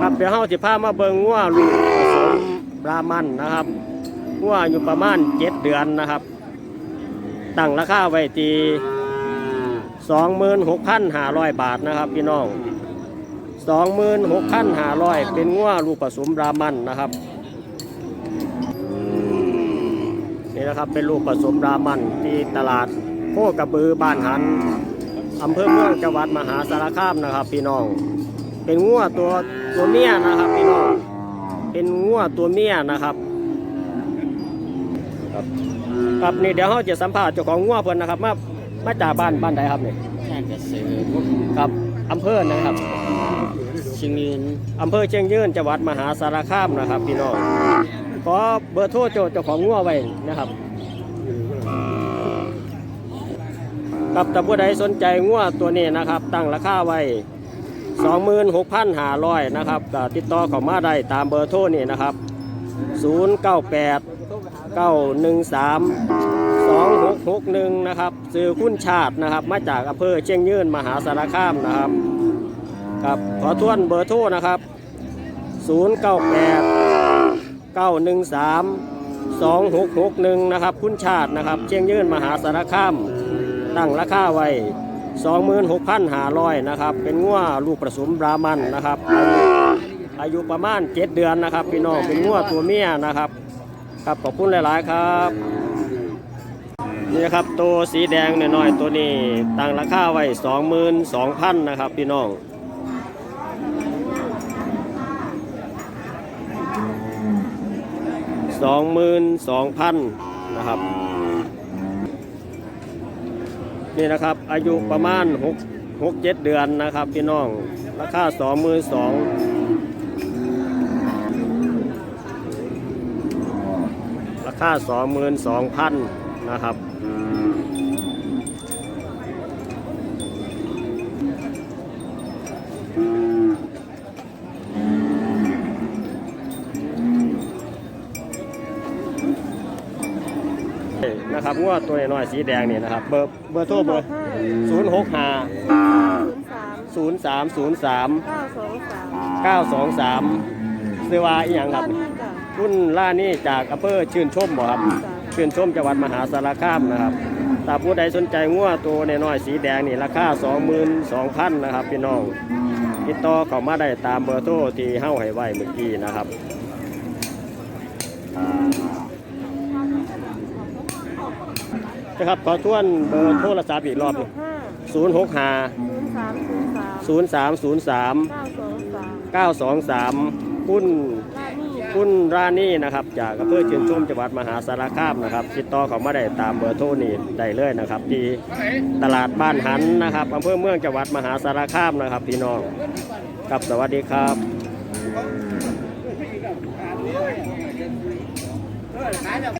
ครับเดี๋ยวเฮาสิพามาเบิ่งงัวลูกผสมบรามันนะครับงัวอยู่ประมาณเจ็ดเดือนนะครับ ตั้งราคาไว้ที่26,500บาทนะครับ พี่น้อง26,500เป็นงัวลูกผสมบรามันนะครับนี่นะครับเป็นลูกผสมรามันที่ตลาดโคกระบือบ้านหันอำเภอเมืองจังหวัดมหาสารคามนะครับ พี่น้อง เป็นงัวตัว ตัวเมียนะครับพี่น้องเป็นงัวตัวเมียนะครับครับครับนี่เดี๋ยวเราจะสัมภาษณ์เจ้าของงัวเพิ่นนะครับ มามาจากบ้านบ้านใดครับนี่แค่จะซื้อครับอำเภอนะครับชิงยืนอำเภอเชียงยืนจังหวัดมหาสารคามนะครับ พี่น้องขอเบอร์โทรเจ้าเจ้าของงัวไว้นะครับกับถ้าผู้ใดสนใจงัวตัวนี้นะครับ ตั้งราคาไว้ 26,500นะครับก็ติดต่อเข้ามาได้ตามเบอร์โทรนี่นะครับ 098 913 2661 นะครับซื้อคุณชาตินะครับ มาจากอำเภอเชียงยืนมหาสารคามนะครับครับขอทวนเบอร์โทรนะครับ 098 913 2661 นะครับ คุณชาตินะครับ เชียงยืนมหาสารคามตั้งราคาไว้ 26,500นะครับ เป็นงัวลูกผสมบรามันนะครับ อายุประมาณ 7 เดือนนะครับ พี่น้อง เป็นงัวตัวเมียนะครับ ครับขอบคุณหลาย ๆ ครับ นี่นะครับตัวสีแดงน้อยๆตัวนี้ตั้งราคาไว้ 22,000นะครับ พี่น้องสองหมื่นสองพันนะครับ นี่นะครับ อายุประมาณหกหกเจ็ดเดือนนะครับ พี่น้อง ราคาสองหมื่นสองราคาสองหมื่นสองพันนะครับ นะครับงวดตัวน้อยๆสีแดงนี่นะครับเบอร์เบอร์โทรเบอร์ศูนย์หกห้าศูนย์สามศูนย์สามศูนย์สามเก้าสองสามเก้าสองสามซื้อว่าอีหยังครับ นี่จ้ะรุ่นล่านี่จากอำเภอชื่นชมบ่ครับ ชื่นชมจังหวัดมหาสารคามนะครับถ้าผู้ใดสนใจงัวตัวน้อยๆสีแดงนี่ราคา22,000นะครับพี่น้องติดต่อเข้ามาได้ตามเบอร์โทรที่เฮ้าให้ไว้เมื่อกี้นะครับ นะครับขอทวนเบอร์โทรศัพท์อีกรอบหนึงห้าศูนย์หกห้าศูนย์สามศูนย์สามศูนย์สามศูนย์สามเก้าสองสามเก้าสองสามคุณลานี่คุณรานี่นะครับ จากอำเภอเชียงชุ่มจังหวัดมหาสารคามนะครับติดต่อเขามาได้ตามเบอร์โทรนี้ได้เลยนะครับ ที่ตลาดบ้านหันนะครับอำเภอเมืองจังหวัดมหาสารคามนะครับ พี่น้องกับสวัสดีครับ